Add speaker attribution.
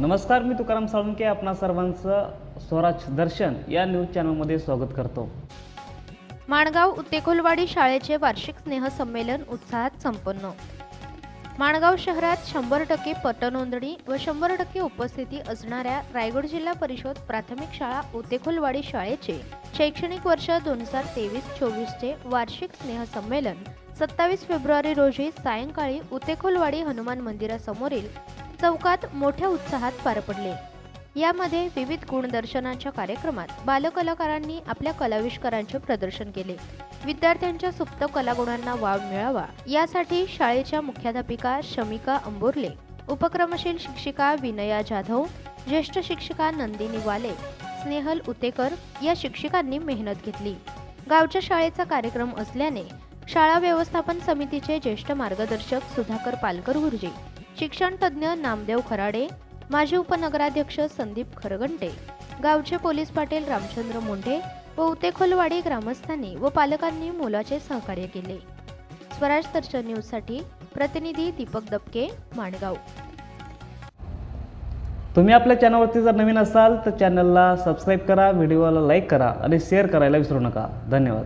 Speaker 1: नमस्कार मी तुकाराम साळुंके आपणा सर्वांचं स्वराज दर्शन या न्यूज चॅनलमध्ये स्वागत करतो.
Speaker 2: माणगाव उतेखोलवाडी शाळेचे वार्षिक स्नेहसंमेलन उत्साहात संपन्न. माणगाव शहरात शंभर टक्के पटनोंदणी व शंभर टक्के उपस्थिती असणाऱ्या रायगड जिल्हा परिषद प्राथमिक शाळा उतेखोलवाडी शाळेचे शैक्षणिक वर्ष दोन हजार तेवीस चोवीसचे वार्षिक स्नेहसंमेलन सत्तावीस फेब्रुवारी रोजी सायंकाळी उतेखोलवाडी हनुमान मंदिरासमोरील चौकात मोठ्या उत्साहात पार पडले. यामध्ये विविध गुणदर्शनाच्या कार्यक्रमात बालकलाकारांनी आपल्या कलाविष्कारांचे प्रदर्शन केले. विद्यार्थ्यांच्या सुप्त कलागुणांना वाव मिळावा यासाठी शाळेच्या मुख्याध्यापिका शमिका अंबोरले उपक्रमशील शिक्षिका विनया जाधव ज्येष्ठ शिक्षिका नंदिनी वाले स्नेहल उतेकर या शिक्षिकांनी मेहनत घेतली. गावच्या शाळेचा कार्यक्रम असल्याने शाळा व्यवस्थापन समितीचे ज्येष्ठ मार्गदर्शक सुधाकर पालकर गुरुजी शिक्षण तज्ज्ञ नामदेव खराडे माजी उपनगराध्यक्ष संदीप खरगंटे गावचे पोलीस पाटील रामचंद्र मुंढे व उतेखोलवाडी ग्रामस्थांनी व पालकांनी मोलाचे सहकार्य केले. स्वराज दर्शन न्यूजसाठी प्रतिनिधी दीपक दबके माणगाव.
Speaker 1: तुम्ही आपल्या चॅनलवरती जर नवीन असाल तर चॅनलला सबस्क्राईब करा व्हिडिओला लाईक करा आणि शेअर करायला विसरू नका. धन्यवाद.